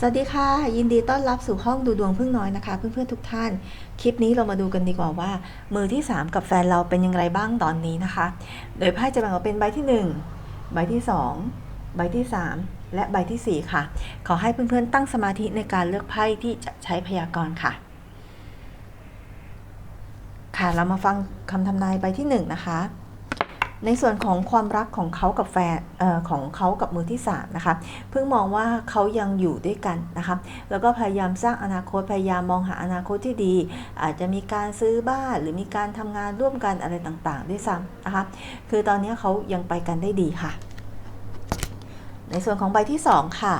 สวัสดีค่ะ ยินดีต้อนรับสู่ห้องดูดวงพึ่งน้อยนะคะ เพื่อนๆทุกท่าน คลิปนี้เรามาดูกันดีกว่าว่า มือที่ 3 กับแฟนเราเป็นอย่างไรบ้างตอนนี้นะคะ โดยไพ่จะแบ่งออกเป็นใบที่ 1 ใบที่ 2 ใบที่ 3 และใบทีสี่4 ค่ะ ขอให้เพื่อนๆตั้งสมาธิในการเลือกไพ่ที่จะใช้พยากรณ์ค่ะ ค่ะเรามาฟังคำทำนายใบที่ 1 นะคะ ในส่วนของความรักของเขากับแฟนออของเขากับมือที่3นะคะเพิ่งมองว่าเขายังอยู่ด้วยกันนะคะแล้วก็พยายามสร้างอนาคตพยายามมองหาอนาคตที่ดี อาจจะมีการซื้อบ้านหรือมีการทำงานร่วมกันอะไรต่างๆ ด้วยซ้ำนะคะคือตอนนี้เขายังไปกันได้ดีค่ะ ในส่วนของใบที่ 2 ค่ะ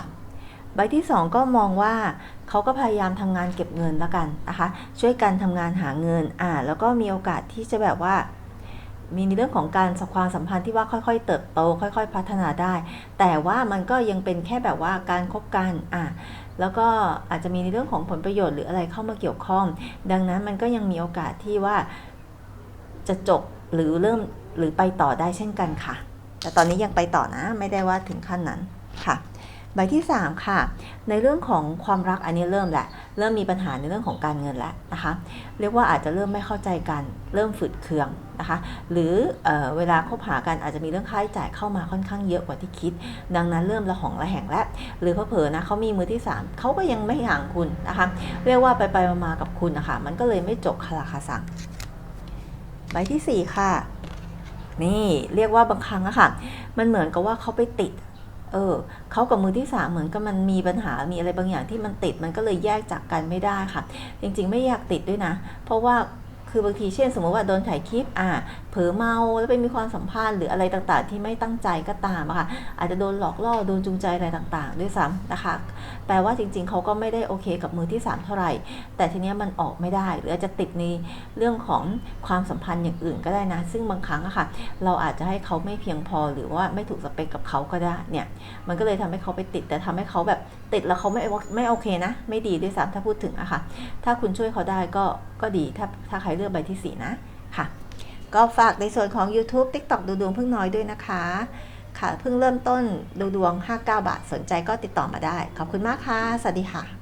ใบที่ 2 ก็มองว่าเขาก็พยายามทำงานเก็บเงินแล้วกันนะคะ ช่วยกันทำงานหาเงินอ่าแล้วก็มีโอกาสที่จะแบบว่า มีในเรื่องของการความสัมพันธ์ที่ว่าค่อยๆ เติบโต ค่อย ๆ พัฒนาได้ แต่ว่ามันก็ยังเป็นแค่แบบว่าการคบกันอะแล้วก็อาจจะมีในเรื่องของผลประโยชน์หรืออะไรเข้ามาเกี่ยวข้อง ดังนั้นมันก็ยังมีโอกาสที่ว่าจะจบหรือเริ่มหรือไปต่อได้เช่นกันค่ะ แต่ตอนนี้ยังไปต่อนะ ไม่ได้ว่าถึงขั้นนั้นค่ะ ใบที่ 3 ค่ะ ในเรื่องของความรักอันนี้เริ่มแหละ เริ่มมีปัญหาในเรื่องของการเงินแล้วนะคะเรียกว่าอาจจะเริ่มไม่เข้าใจกันเริ่มฝืดเคืองนะคะหรือเออเวลาคบหากันอาจจะมีเรื่องค่าใช้จ่ายเข้ามาค่อนข้างเยอะกว่าที่คิด ดังนั้นเริ่มระหองระแหงแล้วหรือเผลอๆนะเขามีมือที่ 3เขาก็ยังไม่ห่างคุณนะคะเรียกว่าไปไปมาๆกับคุณนะคะมันก็เลยไม่จบคาราคาซังใบที่ 4 ค่ะนี่เรียกว่าบางครั้งอะค่ะ มันเหมือนกับว่าเขาไปติด เออเขากับมือที่สามเหมือนกับมันมีปัญหา มีอะไรบางอย่างที่มันติด มันก็เลยแยกจากกันไม่ได้ค่ะ จริงๆ ไม่อยากติดด้วยนะ เพราะว่าคือบางทีเช่นสมมติว่าโดนถ่ายคลิป อ่า ผลอเมาแล้วไปมีความสัมพันธ์หรืออะไรต่างๆ ที่ไม่ตั้งใจก็ตามค่ะอาจจะโดนหลอกล่อโดนจูงใจอะไรต่างๆ ด้วยซ้ำนะคะ แปลว่าจริงๆ เขาก็ไม่ได้โอเคกับมือที่ 3 เท่าไหร่ แต่ทีเนี้ยมันออกไม่ได้ หรืออาจจะติดในเรื่องของความสัมพันธ์อย่างอื่นก็ได้นะ ซึ่งบางครั้งอะค่ะ เราอาจจะให้เขาไม่เพียงพอหรือว่าไม่ถูกสเปคกับเขาก็ได้เนี่ยมันก็เลยทำให้เขาไปติด แต่ทำให้เขาแบบติดแล้วเขาไม่ไม่โอเคนะ ไม่ดีด้วยซ้ำถ้าพูดถึงอะค่ะถ้าคุณช่วยเขาได้ก็ก็ดีถ้าถ้าใครเลือกใบที่ 4 นะค่ะ ก็ฝากในส่วนของ YouTube TikTok ดูดวงพึ่งน้อยด้วยนะคะ ค่ะเพิ่งเริ่มต้นดูดวง 59 บาท สนใจก็ติดต่อมาได้ ขอบคุณมากค่ะ สวัสดีค่ะ